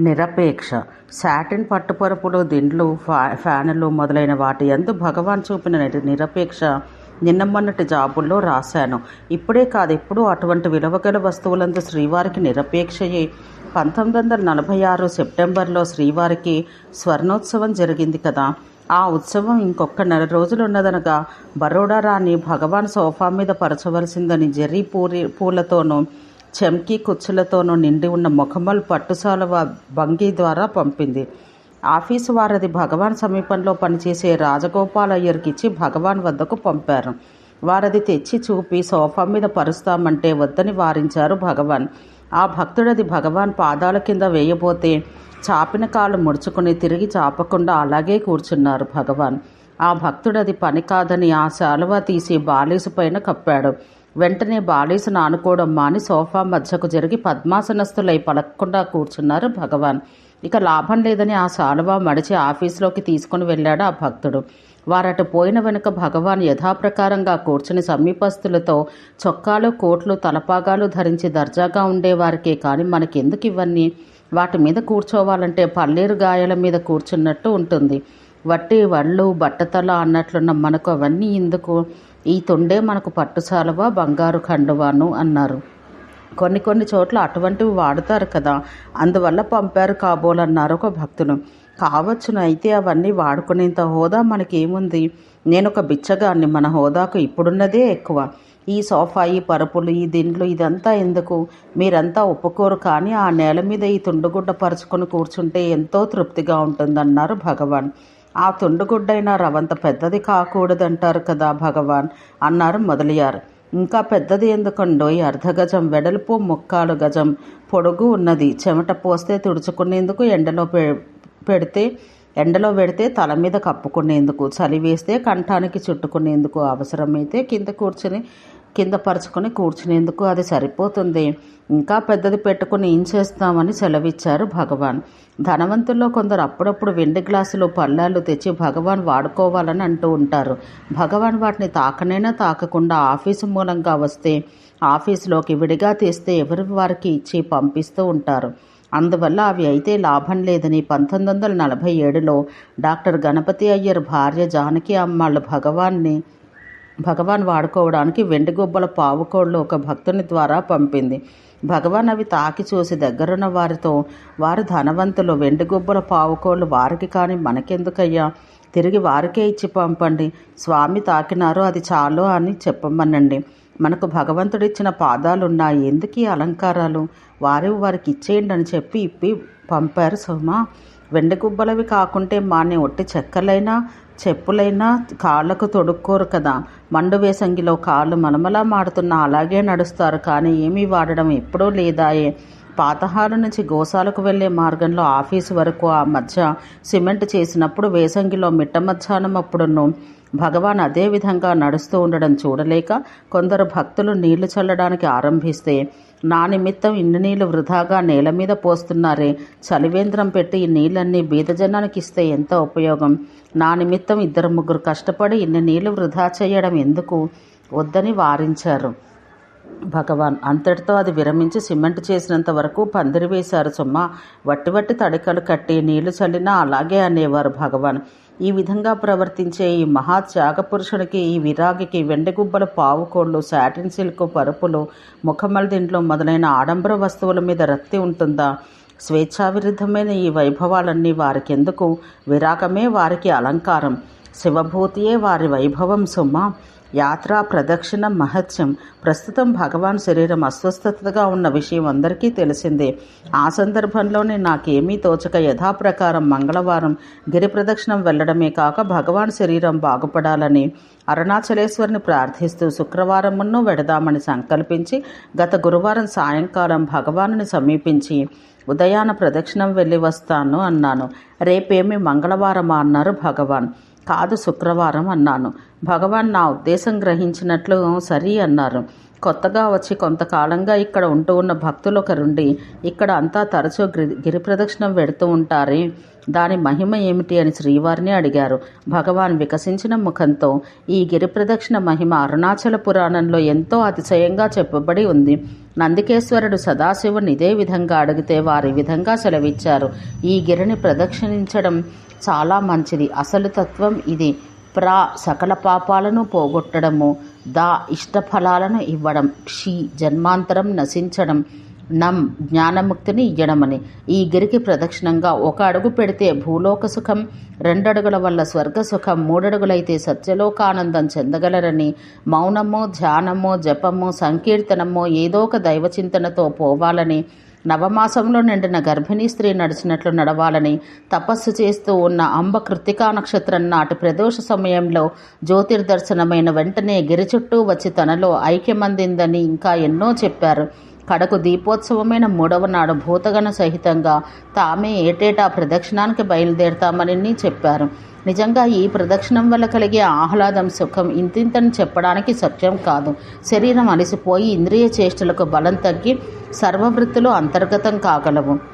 నిరపేక్ష. Satin పట్టుపరుపులు దిండ్లు ఫ్యానులు మొదలైన వాటి ఎందు భగవాన్ చూపిన నిరపేక్ష నిన్న మొన్నటి జాబుల్లో రాశాను. ఇప్పుడే కాదు ఎప్పుడూ అటువంటి విలువగల వస్తువులందు శ్రీవారికి నిరపేక్షయే. పంతొమ్మిది వందల నలభై ఆరు సెప్టెంబర్లో శ్రీవారికి స్వర్ణోత్సవం జరిగింది కదా. ఆ ఉత్సవం ఇంకొక నెల రోజులు ఉన్నదనగా బరోడా రాణి భగవాన్ సోఫా మీద పరచవలసిందని జెర్రీ పూరి పూలతోనూ చెంకీ కుచ్చులతోనూ నిండి ఉన్న ముఖమల్ పట్టుసాల భంగి ద్వారా పంపింది. ఆఫీసు వారది భగవాన్ సమీపంలో పనిచేసే రాజగోపాల్ అయ్యర్కి ఇచ్చి భగవాన్ వద్దకు పంపారు. వారది తెచ్చి చూపి సోఫా మీద పరుస్తామంటే వద్దని వారించారు భగవాన్. ఆ భక్తుడది భగవాన్ పాదాల కింద వేయబోతే చాపిన కాళ్ళు ముడుచుకుని తిరిగి చాపకుండా అలాగే కూర్చున్నారు భగవాన్. ఆ భక్తుడది పని కాదని ఆ శాలువా తీసి బాలీసు పైన కప్పాడు. వెంటనే బాలీసును ఆనుకోవడం మాని సోఫా మధ్యకు జరిగి పద్మాసనస్తులై పలకకుండా కూర్చున్నారు భగవాన్. ఇక లాభం లేదని ఆ శాలువా మడిచి ఆఫీసులోకి తీసుకుని వెళ్ళాడు ఆ భక్తుడు. వారటు పోయిన వెనుక భగవాన్ యథాప్రకారంగా కూర్చుని సమీపస్తులతో చొక్కాలు కోట్లు తలపాగాలు ధరించి దర్జాగా ఉండేవారికే కానీ మనకెందుకు ఇవన్నీ వాటి మీద కూర్చోవాలంటే పల్లేరు గాయాల మీద కూర్చున్నట్టు ఉంటుంది. వట్టి వళ్ళు బట్టతల అన్నట్లున్న మనకు అవన్నీ ఎందుకు ఈ తొండే మనకు పట్టుసాలవా బంగారు ఖండువాను అన్నారు. కొన్ని కొన్ని చోట్ల అటువంటివి వాడుతారు కదా. అందువల్ల పంపారు కాబోలన్నారు ఒక భక్తులు కావచ్చును అయితే అవన్నీ వాడుకునేంత హోదా మనకేముంది? నేను ఒక బిచ్చగాన్ని మన హోదాకు ఇప్పుడున్నదే ఎక్కువ. ఈ సోఫా ఈ పరుపులు ఈ దిండ్లు ఇదంతా ఎందుకు? మీరంతా ఒప్పుకోరు కానీ ఆ నేల మీద ఈ తుండుగుడ్డ పరుచుకొని కూర్చుంటే ఎంతో తృప్తిగా ఉంటుందన్నారు భగవాన్. ఆ తుండుగుడ్డైనా రవంత పెద్దది కాకూడదంటారు కదా భగవాన్ అన్నారు మొదలయ్యారు ఇంకా పెద్దది ఎందుకండోయ్ అర్ధగజం వెడల్పు ముక్కాలు గజం పొడుగు ఉన్నది. చెమట పోస్తే తుడుచుకునేందుకు ఎండలో పె పెడితే ఎండలో పెడితే తల మీద కప్పుకునేందుకు చలి వేస్తే కంఠానికి చుట్టుకునేందుకు అవసరమైతే కింద కూర్చుని కింద పరుచుకొని కూర్చునేందుకు అది సరిపోతుంది. ఇంకా పెద్దది పెట్టుకుని ఏం చేస్తామని సెలవిచ్చారు భగవాన్. ధనవంతుల్లో కొందరు అప్పుడప్పుడు వెండి గ్లాసులు పళ్ళాలు తెచ్చి భగవాన్ వాడుకోవాలని అంటూ ఉంటారు. భగవాన్ వాటిని తాకనైనా తాకకుండా ఆఫీసు మూలంగా వస్తే ఆఫీసులోకి విడిగా తీస్తే ఎవరి వారికి ఇచ్చి పంపిస్తూ ఉంటారు. అందువల్ల అవి అయితే లాభం లేదని పంతొమ్మిది వందల నలభై ఏడులో డాక్టర్ గణపతి అయ్యర్ భార్య జానకి అమ్మాళ్ళు భగవాన్ని భగవాన్ వాడుకోవడానికి వెండి గుబ్బల పావుకోళ్ళు ఒక భక్తుని ద్వారా పంపింది. భగవాన్ అవి తాకి చూసి దగ్గరున్న వారితో వారు ధనవంతులు వెండి గుబ్బల పావుకోళ్ళు వారికి కానీ మనకెందుకయ్యా? తిరిగి వారికే ఇచ్చి పంపండి. స్వామి తాకినారు అది చాలు అని చెప్పమనండి. మనకు భగవంతుడిచ్చిన పాదాలున్నాయి. ఎందుకు ఈ అలంకారాలు? వారి వారికి ఇచ్చేయండి అని చెప్పి ఇప్పి పంపారు సుమా. వెండి గుబ్బలవి కాకుంటే మానే ఒట్టి చెక్కలైనా చెప్పులైనా కాళ్ళకు తొడుక్కోరు కదా. మండు వేసంగిలో కాళ్ళు మలమలా మాడుతున్నా అలాగే నడుస్తారు కానీ ఏమీ వాడడం ఎప్పుడూ లేదాయే. పాతహారు నుంచి గోసాలకు వెళ్ళే మార్గంలో ఆఫీసు వరకు ఆ మధ్య సిమెంట్ చేసినప్పుడు వేసంగిలో మిట్ట మధ్యాహ్నం అప్పుడును భగవాన్ అదే విధంగా నడుస్తూ ఉండడం చూడలేక కొందరు భక్తులు నీళ్ళు చల్లడానికి ఆరంభిస్తే నా నిమిత్తం ఇన్ని నీళ్ళు వృధాగా నేల మీద పోస్తున్నారే చలివేంద్రం పెట్టి ఈ నీళ్ళన్నీ బీదజనానికి ఇస్తే ఎంత ఉపయోగం? నా నిమిత్తం ఇద్దరు ముగ్గురు కష్టపడి ఇన్ని నీళ్ళు వృధా చేయడం ఎందుకు? వద్దని వారించారు. భగవాన్ అంతటితో అది విరమించి సిమెంట్ చేసినంత వరకు పందిరి వేశారు సుమ్మ. వట్టి వట్టి తడికలు కట్టి నీళ్ళు చల్లినా అలాగే అనేవారు భగవాన్. ఈ విధంగా ప్రవర్తించే ఈ మహా త్యాగ పురుషునికి ఈ విరాగికి వెండిగుబ్బల పావుకోళ్ళు శాటిన్ సిల్క్ పరుపులు ముఖమల్దిండ్లు మొదలైన ఆడంబర వస్తువుల మీద రత్తి ఉంటుందా? స్వేచ్ఛావిరుద్ధమైన ఈ వైభవాలన్నీ వారికెందుకు? విరాగమే వారికి అలంకారం. శివభూతియే వారి వైభవం సుమ్మ. యాత్రా ప్రదక్షిణ మహత్యం. ప్రస్తుతం భగవాన్ శరీరం అస్వస్థతగా ఉన్న విషయం అందరికీ తెలిసిందే. ఆ సందర్భంలోనే నాకేమీ తోచక యథాప్రకారం మంగళవారం గిరి ప్రదక్షిణం వెళ్ళడమే కాక భగవాన్ శరీరం బాగుపడాలని అరుణాచలేశ్వరిని ప్రార్థిస్తూ శుక్రవారమును వెడదామని సంకల్పించి గత గురువారం సాయంకాలం భగవానుని సమీపించి ఉదయాన ప్రదక్షిణం వెళ్ళి వస్తాను అన్నాను. రేపేమి మంగళవారమా అన్నారు భగవాన్. కాదు శుక్రవారం అన్నాను. భగవాన్ నా ఉద్దేశం గ్రహించినట్లు సరి అన్నారు. కొత్తగా వచ్చి కొంతకాలంగా ఇక్కడ ఉంటూ ఉన్న భక్తులు ఒకరుండి ఇక్కడ అంతా తరచూ గిరి గిరి ప్రదక్షిణం వెడుతూ ఉంటారే? దాని మహిమ ఏమిటి అని శ్రీవారిని అడిగారు. భగవాన్ వికసించిన ముఖంతో ఈ గిరి ప్రదక్షిణ మహిమ అరుణాచల పురాణంలో ఎంతో అతిశయంగా చెప్పబడి ఉంది. నందికేశ్వరుడు సదాశివుని ఇదే విధంగా అడిగితే వారి విధంగా సెలవిచ్చారు. ఈ గిరిని ప్రదక్షిణించడం చాలా మంచిది. అసలు తత్వం ఇది. ప్రా సకల పాపాలను పోగొట్టడము దా ఇష్టఫలాలను ఇవ్వడం క్షి జన్మాంతరం నశించడం నం జ్ఞానముక్తిని ఇయ్యడమని. ఈ గిరికి ప్రదక్షిణంగా ఒక అడుగు పెడితే భూలోక సుఖం రెండడుగుల వల్ల స్వర్గ సుఖం మూడడుగులైతే సత్యలోకానందం చెందగలరని. మౌనము ధ్యానము జపము సంకీర్తనము ఏదో ఒక దైవచింతనతో పోవాలని నవమాసంలో నిండిన గర్భిణీ స్త్రీ నడిచినట్లు నడవాలని తపస్సు చేస్తూ ఉన్న అంబ కృతికా నక్షత్రం నాటి ప్రదోష సమయంలో జ్యోతిర్దర్శనమైన వెంటనే గిరి చుట్టూ వచ్చి తనలో ఐక్యమందిందని ఇంకా ఎన్నో చెప్పారు. కడకు దీపోత్సవమైన మూడవ నాడు భూతగణ సహితంగా తామే ఏటేటా ప్రదక్షిణానికి బయలుదేరతామని చెప్పారు. నిజంగా ఈ ప్రదక్షిణం వల్ల కలిగే ఆహ్లాదం సుఖం ఇంతింతని చెప్పడానికి సత్యం కాదు. శరీరం అలసిపోయి ఇంద్రియ చేష్టలకు బలం తగ్గి సర్వవృత్తులు అంతర్గతం కాగలవు.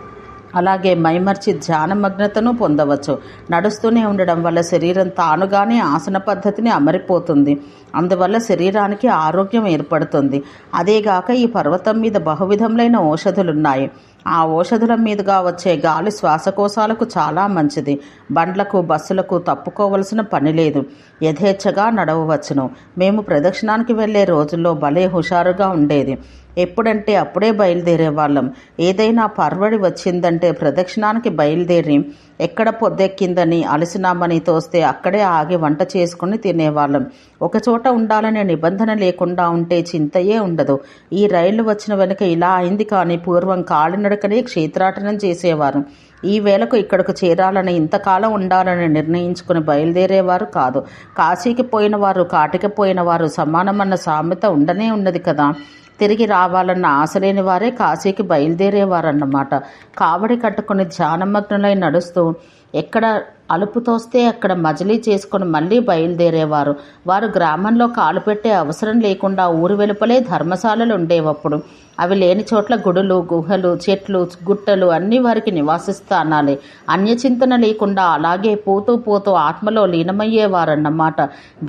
అలాగే మైమర్చి ధ్యానమగ్నతను పొందవచ్చు. నడుస్తూనే ఉండడం వల్ల శరీరం తానుగానే ఆసన పద్ధతిని అమరిపోతుంది. అందువల్ల శరీరానికి ఆరోగ్యం ఏర్పడుతుంది. అదేగాక ఈ పర్వతం మీద బహువిధములైన ఔషధులున్నాయి. ఆ ఔషధుల మీదుగా వచ్చే గాలి శ్వాసకోశాలకు చాలా మంచిది. బండ్లకు బస్సులకు తప్పుకోవలసిన పని లేదు. యథేచ్ఛగా నడవవచ్చును. మేము ప్రదక్షిణానికి వెళ్ళే రోజుల్లో భలే హుషారుగా ఉండేది. ఎప్పుడంటే అప్పుడే బయలుదేరే వాళ్ళం. ఏదైనా పర్వడి వచ్చిందంటే ప్రదక్షిణానికి బయలుదేరి ఎక్కడ పొద్దెక్కిందని అలసినామని తోస్తే అక్కడే ఆగి వంట చేసుకుని తినేవాళ్ళం. ఒకచోట ఉండాలనే నిబంధన లేకుండా ఉంటే చింతయే ఉండదు. ఈ రైళ్ళు వచ్చిన వెనుక ఇలా అయింది కానీ పూర్వం కాలినడకనే క్షేత్రాటనం చేసేవారు. ఈ వేళకు ఇక్కడకు చేరాలని ఇంతకాలం ఉండాలని నిర్ణయించుకుని బయలుదేరేవారు కాదు. కాశీకి పోయిన వారు కాటికి పోయిన వారు సమానమన్న సామెత ఉండనే ఉన్నది కదా. తిరిగి రావాలన్న ఆశ లేని వారే కాశీకి బయలుదేరేవారన్నమాట. కావడి కట్టుకుని ధ్యానమగ్నులై నడుస్తూ ఎక్కడ అలుపు తోస్తే అక్కడ మజిలీ చేసుకుని మళ్ళీ బయలుదేరేవారు. వారు గ్రామంలో కాలు పెట్టే అవసరం లేకుండా ఊరు వెలుపలే ధర్మశాలలు ఉండేవప్పుడు అవి లేని చోట్ల గుడులు గుహలు చెట్లు గుట్టలు అన్నీ వారికి నివాస స్థానాలే అన్యచింతన లేకుండా అలాగే పోతూ పోతూ ఆత్మలో లీనమయ్యేవారన్నమాట.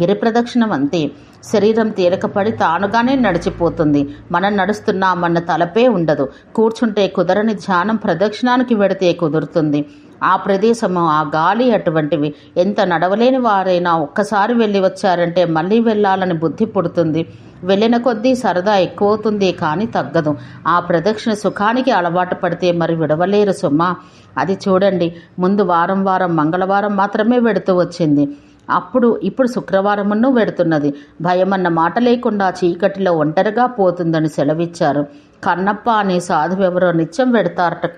గిరి ప్రదక్షిణం అంతే. శరీరం తేలికపడి తానుగానే నడిచిపోతుంది. మనం నడుస్తున్నామన్న తలపే ఉండదు. కూర్చుంటే కుదరని ధ్యానం ప్రదక్షిణానికి వెడితే కుదురుతుంది. ఆ ప్రదేశము ఆ గాలి అటువంటివి. ఎంత నడవలేని వారైనా ఒక్కసారి వెళ్ళి వచ్చారంటే మళ్ళీ వెళ్ళాలని బుద్ధి పుడుతుంది. వెళ్ళిన కొద్దీ సరదా ఎక్కువవుతుంది కానీ తగ్గదు. ఆ ప్రదక్షిణ సుఖానికి అలవాటు పడితే మరి విడవలేరు సుమా. అది చూడండి ముందు వారం వారం మంగళవారం మాత్రమే వెడుతూ వచ్చింది. అప్పుడు ఇప్పుడు శుక్రవారమును వెడుతున్నది. భయమన్న మాట లేకుండా చీకటిలో ఒంటరిగా పోతుందని సెలవిచ్చారు. కన్నప్ప అనే సాధువు ఎవరో నిత్యం వెడతారట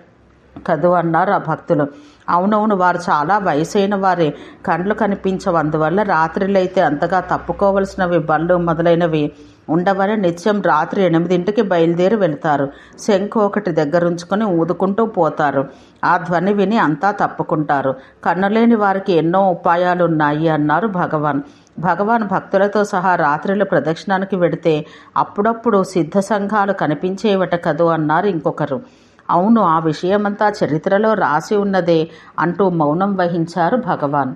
కదూ అన్నారు ఆ భక్తులు. అవునవును వారు చాలా వయసైన వారే. కండ్లు కనిపించవు అందువల్ల రాత్రిలైతే అంతగా తప్పుకోవలసినవి బళ్ళు మొదలైనవి ఉండవని నిత్యం రాత్రి ఎనిమిదింటికి బయలుదేరి వెళ్తారు. శంఖు ఒకటి దగ్గరుంచుకొని ఊదుకుంటూ పోతారు. ఆ ధ్వని విని అంతా తప్పుకుంటారు. కన్నులేని వారికి ఎన్నో ఉపాయాలు ఉన్నాయి అన్నారు భగవాన్. భగవాన్ భక్తులతో సహా రాత్రిలో ప్రదక్షిణానికి వెడితే అప్పుడప్పుడు సిద్ధ సంఘాలు కనిపించేవట కదూ అన్నారు ఇంకొకరు. అవును ఆ విషయమంతా చరిత్రలో రాసి ఉన్నదే అంటూ మౌనం వహించారు భగవాన్.